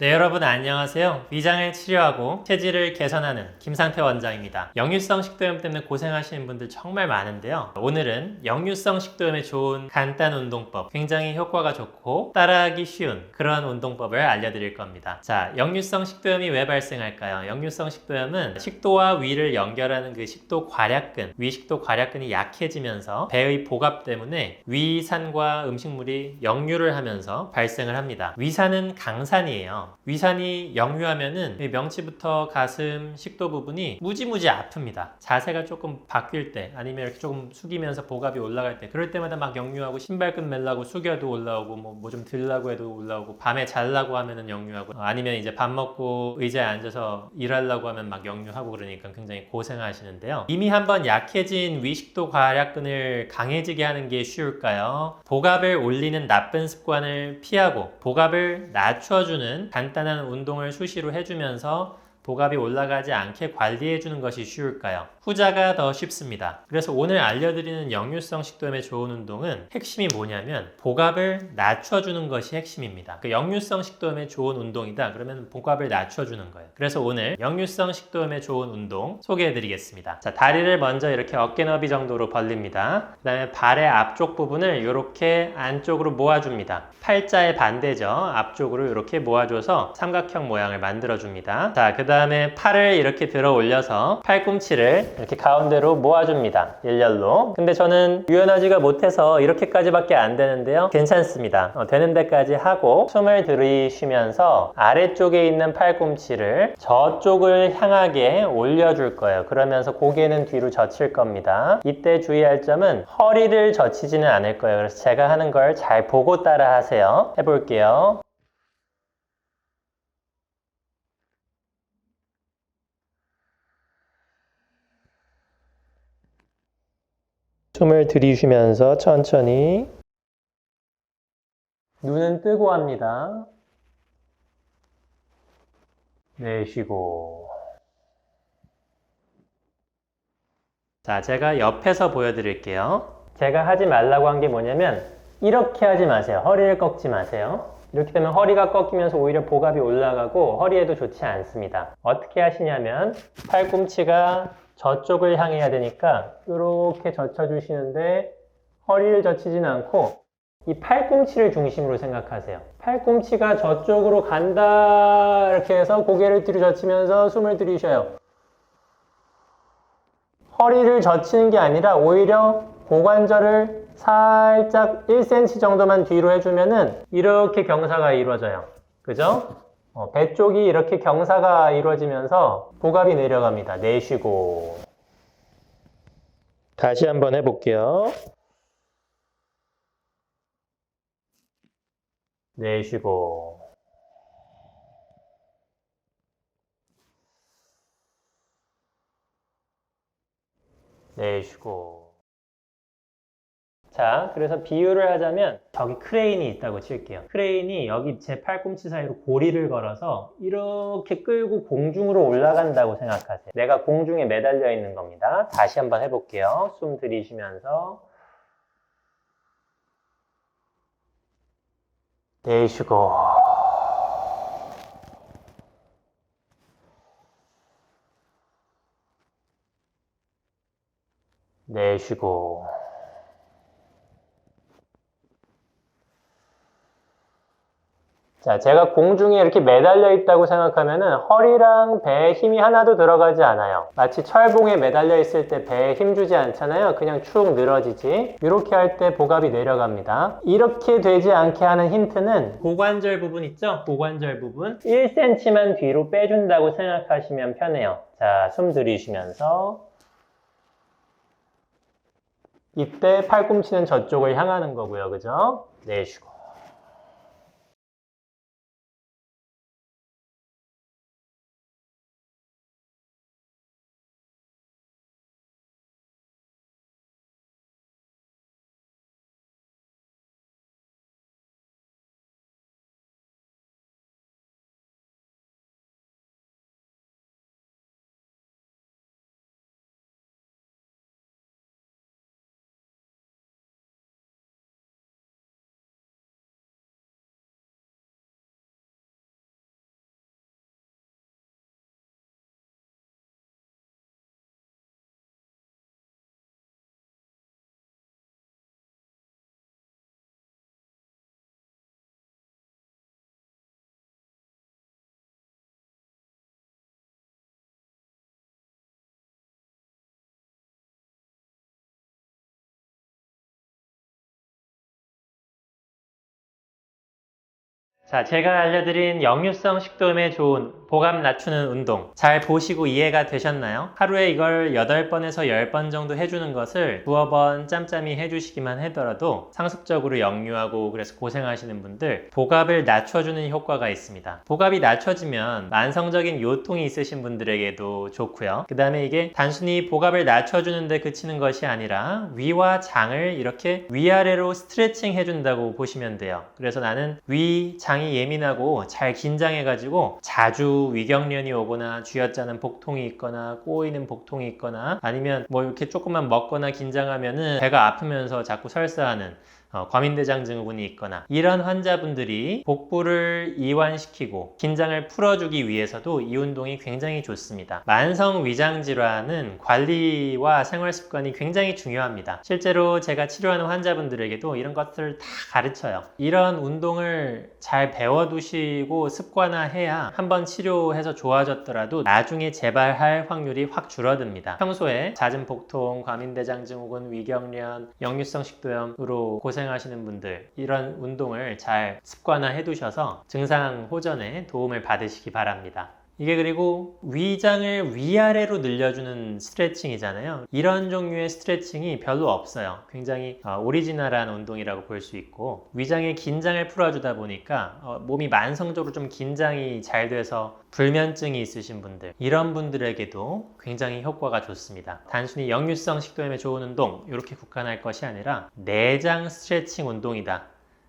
네, 여러분 안녕하세요. 위장을 치료하고 체질을 개선하는 김상태 원장입니다. 역류성 식도염 때문에 고생하시는 분들 정말 많은데요. 오늘은 역류성 식도염에 좋은 간단 운동법, 굉장히 효과가 좋고 따라하기 쉬운 그런 운동법을 알려드릴 겁니다. 자, 역류성 식도염이 왜 발생할까요? 역류성 식도염은 식도와 위를 연결하는 그 식도 괄약근, 위식도 괄약근이 약해지면서 배의 복압 때문에 위산과 음식물이 역류를 하면서 발생을 합니다. 위산은 강산이에요. 위산이 역류하면은 이 명치부터 가슴, 식도 부분이 무지무지 아픕니다. 자세가 조금 바뀔 때 아니면 이렇게 조금 숙이면서 복압이 올라갈 때 그럴 때마다 막 역류하고 신발끈 멜라고 숙여도 올라오고 뭐뭐좀 들라고 해도 올라오고 밤에 잘라고 하면은 역류하고 어, 아니면 이제 밥 먹고 의자에 앉아서 일하려고 하면 막 역류하고 그러니까 굉장히 고생하시는데요. 이미 한번 약해진 위식도 괄약근을 강해지게 하는 게 쉬울까요? 복압을 올리는 나쁜 습관을 피하고 복압을 낮춰주는 간단한 운동을 수시로 해주면서 복압이 올라가지 않게 관리해 주는 것이 쉬울까요? 후자가 더 쉽습니다. 그래서 오늘 알려드리는 역류성 식도염에 좋은 운동은 핵심이 뭐냐면 복압을 낮춰주는 것이 핵심입니다. 그 역류성 식도염에 좋은 운동이다. 그러면 복압을 낮춰주는 거예요. 그래서 오늘 역류성 식도염에 좋은 운동 소개해드리겠습니다. 자, 다리를 먼저 이렇게 어깨 너비 정도로 벌립니다. 그 다음에 발의 앞쪽 부분을 이렇게 안쪽으로 모아줍니다. 팔자의 반대죠. 앞쪽으로 이렇게 모아줘서 삼각형 모양을 만들어줍니다. 자, 그 다음 에 팔을 이렇게 들어 올려서 팔꿈치를 이렇게 가운데로 모아줍니다. 일렬로. 근데 저는 유연하지가 못해서 이렇게까지밖에 안 되는데요. 괜찮습니다. 어, 되는 데까지 하고 숨을 들이쉬면서 아래쪽에 있는 팔꿈치를 저쪽을 향하게 올려줄 거예요. 그러면서 고개는 뒤로 젖힐 겁니다. 이때 주의할 점은 허리를 젖히지는 않을 거예요. 그래서 제가 하는 걸 잘 보고 따라 하세요. 해볼게요. 숨을 들이쉬면서 천천히 눈은 뜨고 합니다. 내쉬고 자, 제가 옆에서 보여드릴게요. 제가 하지 말라고 한 게 뭐냐면 이렇게 하지 마세요. 허리를 꺾지 마세요. 이렇게 되면 허리가 꺾이면서 오히려 복압이 올라가고 허리에도 좋지 않습니다. 어떻게 하시냐면 팔꿈치가 저쪽을 향해야 되니까 이렇게 젖혀주시는데 허리를 젖히진 않고 이 팔꿈치를 중심으로 생각하세요. 팔꿈치가 저쪽으로 간다 이렇게 해서 고개를 뒤로 젖히면서 숨을 들이쉬어요. 허리를 젖히는 게 아니라 오히려 고관절을 살짝 1cm 정도만 뒤로 해주면은 이렇게 경사가 이루어져요. 그죠? 어, 배 쪽이 이렇게 경사가 이루어지면서 복압이 내려갑니다. 내쉬고. 다시 한번 해볼게요. 내쉬고. 내쉬고. 자, 그래서 비유를 하자면 저기 크레인이 있다고 칠게요. 크레인이 여기 제 팔꿈치 사이로 고리를 걸어서 이렇게 끌고 공중으로 올라간다고 생각하세요. 내가 공중에 매달려 있는 겁니다. 다시 한번 해볼게요. 숨 들이쉬면서 내쉬고 내쉬고 자, 제가 공중에 이렇게 매달려 있다고 생각하면은 허리랑 배에 힘이 하나도 들어가지 않아요. 마치 철봉에 매달려 있을 때 배에 힘 주지 않잖아요. 그냥 축 늘어지지. 이렇게 할 때 복압이 내려갑니다. 이렇게 되지 않게 하는 힌트는 고관절 부분 있죠? 고관절 부분 1cm만 뒤로 빼준다고 생각하시면 편해요. 자, 숨 들이쉬면서 이때 팔꿈치는 저쪽을 향하는 거고요. 그죠? 내쉬고 자, 제가 알려드린 역류성 식도염에 좋은 보감 낮추는 운동 잘 보시고 이해가 되셨나요? 하루에 이걸 8번에서 10번 정도 해주는 것을 두어 번 짬짬이 해주시기만 하더라도 상습적으로 역류하고 그래서 고생하시는 분들 보갑을 낮춰주는 효과가 있습니다. 보갑이 낮춰지면 만성적인 요통이 있으신 분들에게도 좋고요. 그 다음에 이게 단순히 보갑을 낮춰주는데 그치는 것이 아니라 위와 장을 이렇게 위아래로 스트레칭 해준다고 보시면 돼요. 그래서 나는 위, 장이 예민하고 잘 긴장해가지고 자주 위경련이 오거나 쥐어짜는 복통이 있거나 꼬이는 복통이 있거나 아니면 뭐 이렇게 조금만 먹거나 긴장하면은 배가 아프면서 자꾸 설사하는 어, 과민대장 증후군이 있거나 이런 환자분들이 복부를 이완시키고 긴장을 풀어주기 위해서도 이 운동이 굉장히 좋습니다. 만성 위장 질환은 관리와 생활 습관이 굉장히 중요합니다. 실제로 제가 치료하는 환자분들에게도 이런 것들을 다 가르쳐요. 이런 운동을 잘 배워두시고 습관화해야 한번 치료해서 좋아졌더라도 나중에 재발할 확률이 확 줄어듭니다. 평소에 잦은 복통, 과민대장 증후군, 위경련, 역류성 식도염으로 고생 하시는 분들 이런 운동을 잘 습관화해 두셔서 증상 호전에 도움을 받으시기 바랍니다. 이게 그리고 위장을 위아래로 늘려주는 스트레칭이잖아요. 이런 종류의 스트레칭이 별로 없어요. 굉장히 어, 오리지널한 운동이라고 볼 수 있고 위장의 긴장을 풀어주다 보니까 어, 몸이 만성적으로 좀 긴장이 잘 돼서 불면증이 있으신 분들 이런 분들에게도 굉장히 효과가 좋습니다. 단순히 역류성 식도염에 좋은 운동 이렇게 국한할 것이 아니라 내장 스트레칭 운동이다.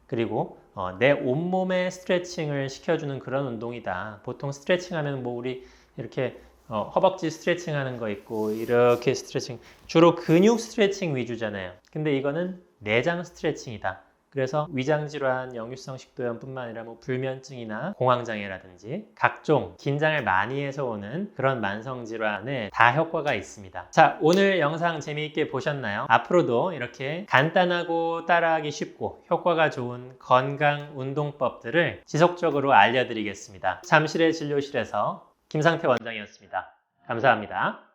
그리고 어, 내 온몸에 스트레칭을 시켜주는 그런 운동이다. 보통 스트레칭 하면 뭐 우리 이렇게 어, 허벅지 스트레칭 하는 거 있고 이렇게 스트레칭 주로 근육 스트레칭 위주잖아요. 근데 이거는 내장 스트레칭이다. 그래서 위장 질환, 역류성 식도염뿐만 아니라 뭐 불면증이나 공황 장애라든지 각종 긴장을 많이 해서 오는 그런 만성 질환에 다 효과가 있습니다. 자, 오늘 영상 재미있게 보셨나요? 앞으로도 이렇게 간단하고 따라하기 쉽고 효과가 좋은 건강 운동법들을 지속적으로 알려드리겠습니다. 잠실의 진료실에서 김상태 원장이었습니다. 감사합니다.